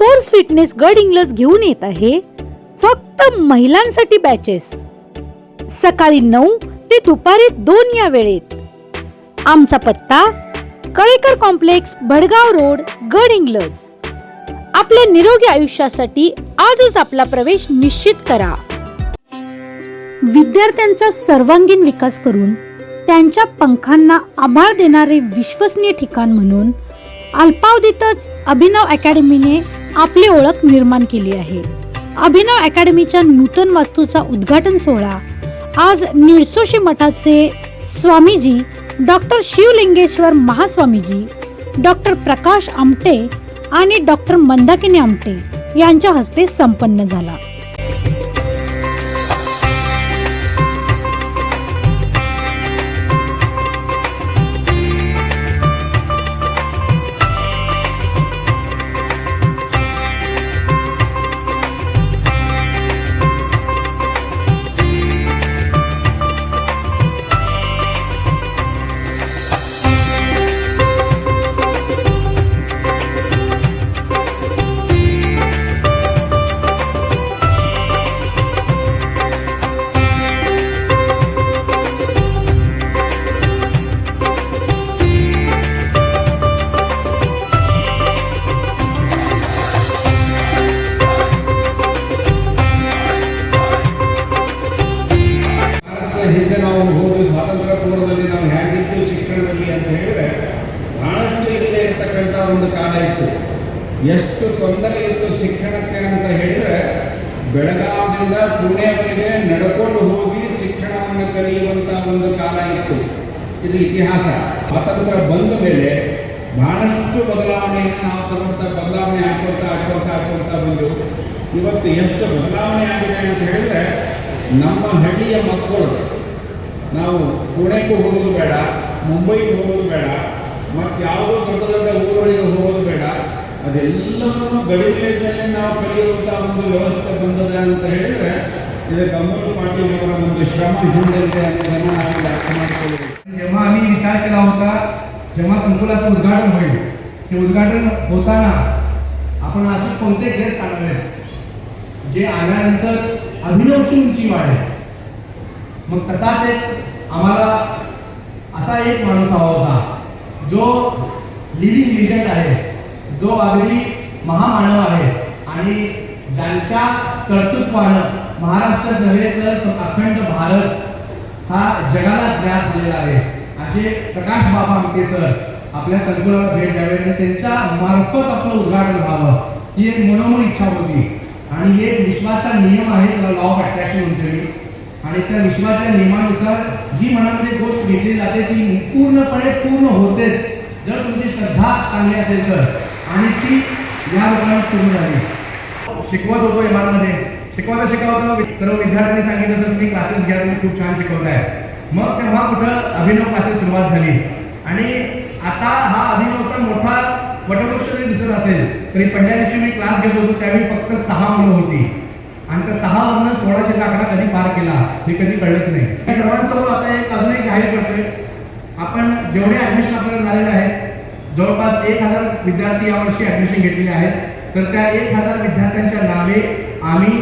Force fitness गड इंग्लज घेऊन येत आहे. फक्त महिलांसाठी बॅचेस सकाळी नऊ ते दुपारी दोन या वेळेत. आमचा पत्ता कळेकर कॉम्प्लेक्स भडगाव रोड गड इंग्लज. आपल्या निरोगी आयुष्यासाठी आजच आपला प्रवेश निश्चित करा. विद्यार्थ्यांचा सर्वांगीण विकास करून त्यांच्या पंखांना आभार देणारे विश्वसनीय ठिकाण म्हणून अल्पावधीतच अभिनव अकॅडमीने आपली ओळख निर्माण केली आहे. अभिनव अकॅडमीच्या नूतन वास्तूचा उद्घाटन सोहळा. आज निळसोशी मठाचे स्वामीजी डॉक्टर शिवलिंगेश्वर महास्वामीजी डॉक्टर प्रकाश आमटे आणि डॉक्टर मंदाकिनी आमटे यांच्या हस्ते संपन्न झाला. ಒಂದು ಕಾಲ ಇತ್ತು. ಎಷ್ಟು ತೊಂದರೆ ಇತ್ತು ಶಿಕ್ಷಣಕ್ಕೆ ಅಂತ ಹೇಳಿದ್ರೆ, ಬೆಳಗಾವಿಯಿಂದ ಪುಣೆವರೆಗೆ ನಡ್ಕೊಂಡು ಹೋಗಿ ಶಿಕ್ಷಣವನ್ನು ಕಲಿಯುವಂಥ ಒಂದು ಕಾಲ ಇತ್ತು. ಇದು ಇತಿಹಾಸ. ಸ್ವಾತಂತ್ರ್ಯ ಬಂದ ಮೇಲೆ ಬಹಳಷ್ಟು ಬದಲಾವಣೆಯನ್ನು ನಾವು ತಗೊಂತ ಬದಲಾವಣೆ ಹಾಕೊಳ್ತಾ ಹಾಕೊಳ್ತಾ ಹಾಕೊಳ್ತಾ ಬಂದು, ಇವತ್ತು ಎಷ್ಟು ಬದಲಾವಣೆ ಆಗಿದೆ ಅಂತ ಹೇಳಿದ್ರೆ, ನಮ್ಮ ಹಳ್ಳಿಯ ಮಕ್ಕಳು, ನಾವು ಪುಣೆಗೂ ಹೋಗೋದು ಬೇಡ, ಮುಂಬೈಗೆ ಹೋಗೋದು ಬೇಡ ಮತ್ತು ಯಾವುದೋ ದೊಡ್ಡ ದೊಡ್ಡ ಊರುಗಳಿಗೆ ಹೋಗೋದು ಬೇಡ ಅದೆಲ್ಲವನ್ನು ಗಡಿ ವಿಲೇಜ್ನಲ್ಲೇ ನಾವು ಕಲಿಯುವಂಥ ಒಂದು ವ್ಯವಸ್ಥೆ ಬಂದದೆ ಅಂತ ಹೇಳಿದ್ರೆ ಇದು ಗಮ್ಮಲು ಪಾಟೀಲ್ ಅವರ ಒಂದು ಶ್ರಮ ಹಿಂದಿದೆ ಅನ್ನೋದನ್ನು ನಾವಿಲ್ಲಿ ಅರ್ಥ ಮಾಡ್ಕೊಳ್ಬೇಕು जेव्हा आम्ही विचार केला होता जेव्हा संकुलाचं उद्घाटन होईल ते उद्घाटन होताना आपण असे कोणते गेस्ट आणावे जे आल्यानंतर अभिनवची उंची वाढेल मग तसाच एक आम्हाला असा एक माणूस हवा होता जो लिव्हिंग लिजंड आहे जो अगदी महामानव आहे आणि ज्यांच्या कर्तृत्वानं महाराष्ट्र नव्हे तर अखंड भारत हा जगाला ज्ञात झालेला आहे. असे प्रकाश बाबा आमटे सर आपल्या संकुलाला भेट द्यावी आणि त्यांच्या मार्फत आपलं उद्घाटन व्हावं. ही एक मनोमन इच्छा होती. आणि एक विश्वाचा नियम आहे त्याला लॉ ऑफ अट्रॅक्शन म्हणते मी. आणि त्या विश्वाच्या नियमानुसार जी मनामध्ये गोष्ट घेतली जाते ती पूर्णपणे पूर्ण होतेच. जर तुमची श्रद्धा चांगली असेल तर. आणि ती या लोकांना पूर्ण झाली. शिकवत होतो इमानमध्ये शिकवायला शिकवतो सर्व विद्यार्थ्यांनी सांगितलं सर तुम्ही क्लासेस घ्या तुम्ही खूप छान शिकवताय. मग तेव्हा कुठं अभिनव क्लासेस सुरुवात झाली. आणि आता हा अभिनवचा मोठा वटवृक्ष जरी दिसत असेल. तरी पहिल्या दिवशी मी क्लास घेत होतो त्यावेळी फक्त सहा मुलं होती. आणि त्या सहा वर्ण सोळाशे लाकडा कधी पार केला हे कधी कळलंच नाही. या सर्वांसमोर आता एक अजून एक जाहीर करतोय आपण जेवढे ऍडमिशन आपल्याला झालेले आहेत जवळपास एक हजार विद्यार्थी यावर्षी ऍडमिशन घेतलेले आहेत. तर त्या एक हजार विद्यार्थ्यांच्या नावे आम्ही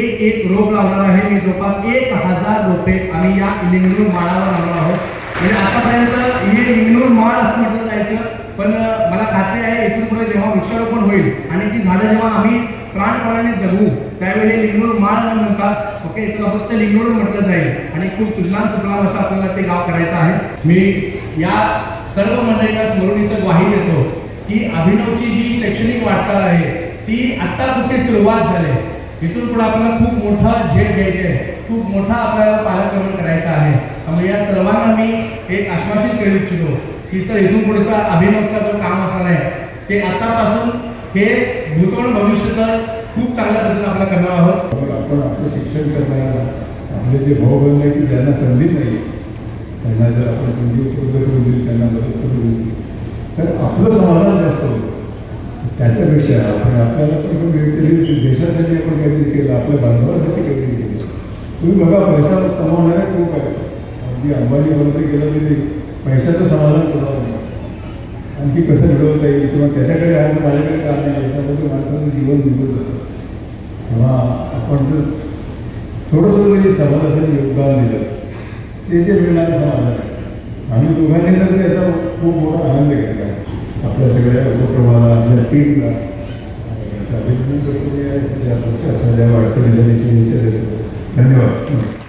एक एक रोप लावणार आहे. मी जवळपास एक हजार रोपे आम्ही या लिंगणूर माळावर लावणार आहोत. म्हणजे आतापर्यंत हे लिंगणूर माळ असं म्हटलं जायचं पण मला खात्री आहे इथून पुढे जेव्हा वृक्षारोपण होईल आणि ती झाडं जेव्हा आम्ही प्राणपणाने जगू त्यावेळी लिंगूर माळ न म्हणता ओके तुला फक्त लिंगूर म्हटलं जाईल. आणि खूप सुजलाम सुफलाम असं आपल्याला ते गाव करायचं आहे. मी या सर्व मंडळींना स्मरून इथं ग्वाही देतो की अभिनवची जी शैक्षणिक वाटचाल आहे ती आत्ता कुठे सुरुवात झाली? इथून पुढे आपल्याला खूप मोठा झेड घ्यायचे आहे. खूप मोठा आपल्याला पालकक्रमण करायचा आहे. त्यामुळे या सर्वांना मी एक आश्वासित करू इच्छितो की सर इथून पुढचा अभिनवचा जो काम असणार आहे ते आतापासून हे भूतोण भविष्य तर खूप चांगल्या पद्धतीने आपल्याला करणार आहोत आपण आपलं शिक्षण करणाऱ्या आपले जे भाऊ बंद आहे की ज्यांना संधी नाही त्यांना जर आपण संधी उपलब्ध करून दिली त्यांना मदत करून दिली तर आपलं समाधान जास्त होतं त्याच्यापेक्षा आपण आपल्याला पण आपण काहीतरी देशासाठी आपण काहीतरी केलं आपल्या बांधवासाठी काहीतरी केलं. तुम्ही बघा पैसा कमावणारे खूप आहे अगदी अंबानी बरोबर गेलं तरी पैशाचं समाधान करावं आणखी कसं मिळवता येईल किंवा त्याच्याकडे आहे तर माझ्याकडे काम नाही. याच्यामध्ये माणसाचं जातं तेव्हा आपण जर थोडंसं म्हणजे समाजासाठी योगदान दिलं ते जे मिळणारं समाधान आहे आम्ही दोघांनी तर त्याचा खूप मोठा आनंद घेतला आपल्या सगळ्या उपक्रमाला आपल्या टीमला अभिनंदन करतो धन्यवाद जनगणना लाईव्हसाठी कॅमेरामन धन्यवाद.